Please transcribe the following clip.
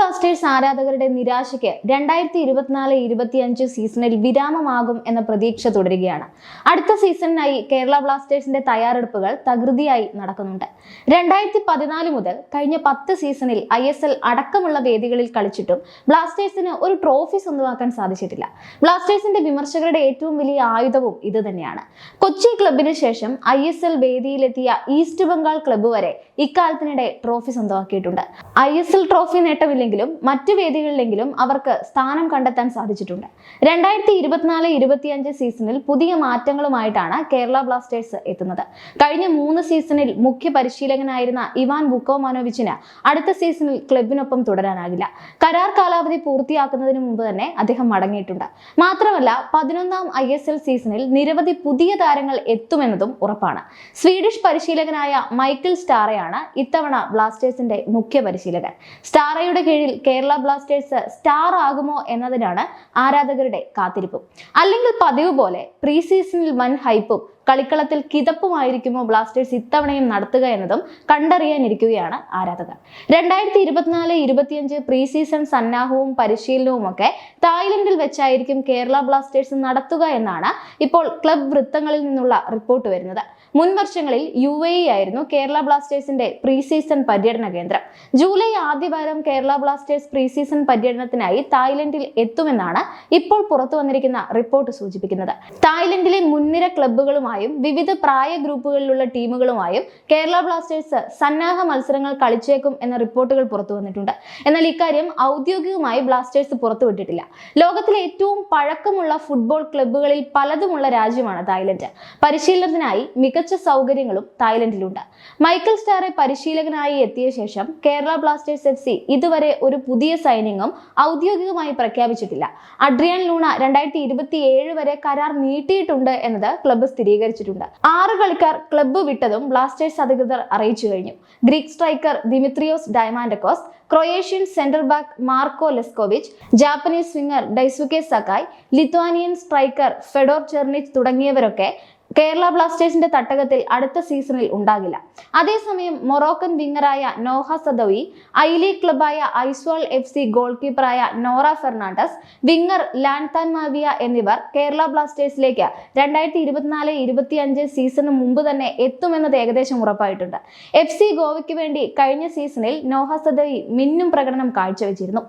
Blasters ആരാധകരുടെ നിരാശയ്ക്ക് രണ്ടായിരത്തി ഇരുപത്തിനാല് ഇരുപത്തിയഞ്ച് സീസണിൽ വിരാമമാകും എന്ന പ്രതീക്ഷ തുടരുകയാണ്. അടുത്ത സീസണിനായി കേരള ബ്ലാസ്റ്റേഴ്സിന്റെ തയ്യാറെടുപ്പുകൾ തകൃതിയായി നടക്കുന്നുണ്ട്. രണ്ടായിരത്തി പതിനാല് മുതൽ കഴിഞ്ഞ പത്ത് സീസണിൽ ഐ എസ് എൽ അടക്കമുള്ള വേദികളിൽ കളിച്ചിട്ടും ബ്ലാസ്റ്റേഴ്സിന് ഒരു ട്രോഫി സ്വന്തമാക്കാൻ സാധിച്ചിട്ടില്ല. ബ്ലാസ്റ്റേഴ്സിന്റെ വിമർശകരുടെ ഏറ്റവും വലിയ ആയുധവും ഇത് തന്നെയാണ്. കൊച്ചി ക്ലബിന് ശേഷം ഐ എസ് എൽ വേദിയിലെത്തിയ ഈസ്റ്റ് ബംഗാൾ ക്ലബ്ബ് വരെ ഇക്കാലത്തിനിടെ ട്രോഫി സ്വന്തമാക്കിയിട്ടുണ്ട്. ഐ എസ് എൽ ട്രോഫി നേട്ടമില്ലെങ്കിലും മറ്റു വേദികളിലെങ്കിലും അവർക്ക് സ്ഥാനം കണ്ടെത്താൻ സാധിച്ചിട്ടുണ്ട്. രണ്ടായിരത്തി ഇരുപത്തിനാല് ഇരുപത്തിയഞ്ച് സീസണിൽ പുതിയ മാറ്റങ്ങളുമായിട്ടാണ് കേരള ബ്ലാസ്റ്റേഴ്സ് എത്തുന്നത്. കഴിഞ്ഞ മൂന്ന് സീസണിൽ മുഖ്യ പരിശീലകനായിരുന്ന ഇവാൻ ബുക്കോമാനോവിച്ചിന് അടുത്ത സീസണിൽ ക്ലബിനൊപ്പം തുടരാനാകില്ല. കരാർ കാലാവധി പൂർത്തിയാക്കുന്നതിന് മുമ്പ് തന്നെ അദ്ദേഹം മടങ്ങിയിട്ടുണ്ട്. മാത്രമല്ല പതിനൊന്നാം ഐ എസ് എൽ സീസണിൽ നിരവധി പുതിയ താരങ്ങൾ എത്തുമെന്നതും ഉറപ്പാണ്. സ്വീഡിഷ് പരിശീലകനായ മൈക്കിൾ സ്റ്റാറയാണ് ഇത്തവണ ബ്ലാസ്റ്റേഴ്സിന്റെ മുഖ്യ പരിശീലകൻ. സ്റ്റാറയുടെ കീഴിൽ കേരള ബ്ലാസ്റ്റേഴ്സ് സ്റ്റാർ ആകുമോ എന്നതിനാണ് ആരാധകരുടെ കാത്തിരിപ്പും. അല്ലെങ്കിൽ പതിവ് പോലെ പ്രീ സീസണിൽ വൻ ഹൈപ്പും കളിക്കളത്തിൽ കിതപ്പുമായിരിക്കുമോ ബ്ലാസ്റ്റേഴ്സ് ഇത്തവണയും നടത്തുക എന്നതും കണ്ടറിയാനിരിക്കുകയാണ് ആരാധകർ. രണ്ടായിരത്തി ഇരുപത്തിനാല് ഇരുപത്തിയഞ്ച് പ്രീ സീസൺ സന്നാഹവും പരിശീലനവും ഒക്കെ തായ്ലൻഡിൽ വെച്ചായിരിക്കും കേരള ബ്ലാസ്റ്റേഴ്സ് നടത്തുക എന്നാണ് ഇപ്പോൾ ക്ലബ് വൃത്തങ്ങളിൽ നിന്നുള്ള റിപ്പോർട്ട് വരുന്നത്. മുൻ വർഷങ്ങളിൽ യു എ ആയിരുന്നു കേരള ബ്ലാസ്റ്റേഴ്സിന്റെ പ്രീ സീസൺ പര്യടന കേന്ദ്രം. ജൂലൈ ആദ്യവാരം കേരള ബ്ലാസ്റ്റേഴ്സ് പ്രീ സീസൺ പര്യടനത്തിനായി തായ്ലൻഡിൽ എത്തുമെന്നാണ് ഇപ്പോൾ പുറത്തു വന്നിരിക്കുന്ന റിപ്പോർട്ട് സൂചിപ്പിക്കുന്നത്. തായ്ലൻഡിലെ മുൻനിര ക്ലബ്ബുകളുമായും വിവിധ പ്രായ ഗ്രൂപ്പുകളിലുള്ള ടീമുകളുമായും കേരള ബ്ലാസ്റ്റേഴ്സ് സന്നാഹ മത്സരങ്ങൾ കളിച്ചേക്കും എന്ന റിപ്പോർട്ടുകൾ പുറത്തു വന്നിട്ടുണ്ട്. എന്നാൽ ഇക്കാര്യം ഔദ്യോഗികമായി ബ്ലാസ്റ്റേഴ്സ് പുറത്തുവിട്ടിട്ടില്ല. ലോകത്തിലെ ഏറ്റവും പഴക്കമുള്ള ഫുട്ബോൾ ക്ലബ്ബുകളിൽ പലതുമുള്ള രാജ്യമാണ് തായ്ലൻഡ്. പരിശീലനത്തിനായി മികച്ച സൗകര്യങ്ങളും തായ്ലൻഡിലുണ്ട്. മൈക്കൽ സ്റ്റാറെ പരിശീലകനായി എത്തിയ ശേഷം കേരള ബ്ലാസ്റ്റേഴ്സ് എഫ് സി ഇതുവരെ ഒരു പുതിയ സൈനിങ്ങും ഔദ്യോഗികമായി പ്രഖ്യാപിച്ചിട്ടില്ല. അഡ്രിയാൻ ലൂണ രണ്ടായിരത്തി ഇരുപത്തി ഏഴ് വരെ കരാർ നീട്ടിയിട്ടുണ്ട് എന്നത് ക്ലബ്ബ് സ്ഥിരീകരിച്ചിട്ടുണ്ട് ആറ് കളിക്കാർ ക്ലബ്ബ് വിട്ടതും ബ്ലാസ്റ്റേഴ്സ് അധികൃതർ അറിയിച്ചു കഴിഞ്ഞു. Greek striker Dimitrios Diamantakos Croatian centre back Marko Leskovic Japanese winger Daisuke Sakai Lithuanian striker Fedor Chernych തുടങ്ങിയവരൊക്കെ Kerala ബ്ലാസ്റ്റേഴ്സിന്റെ തട്ടകത്തിൽ അടുത്ത സീസണിൽ ഉണ്ടാകില്ല. അതേസമയം മൊറോക്കൻ വിങ്ങറായ നോഹ സദോയി ഐ ലീഗ് ക്ലബായ ഐസ്വാൾ എഫ് സി ഗോൾ കീപ്പറായ നോറ ഫെർണാണ്ടസ് വിങ്ങർ ലാൻതാൻ മാവിയ എന്നിവർ കേരള ബ്ലാസ്റ്റേഴ്സിലേക്ക് രണ്ടായിരത്തി ഇരുപത്തിനാല് ഇരുപത്തിയഞ്ച് സീസണിന് മുമ്പ് തന്നെ എത്തുമെന്നത് ഏകദേശം ഉറപ്പായിട്ടുണ്ട്. എഫ് സി ഗോവയ്ക്ക് വേണ്ടി കഴിഞ്ഞ സീസണിൽ നോഹ സദോയി മിന്നും പ്രകടനം കാഴ്ചവെച്ചിരുന്നു.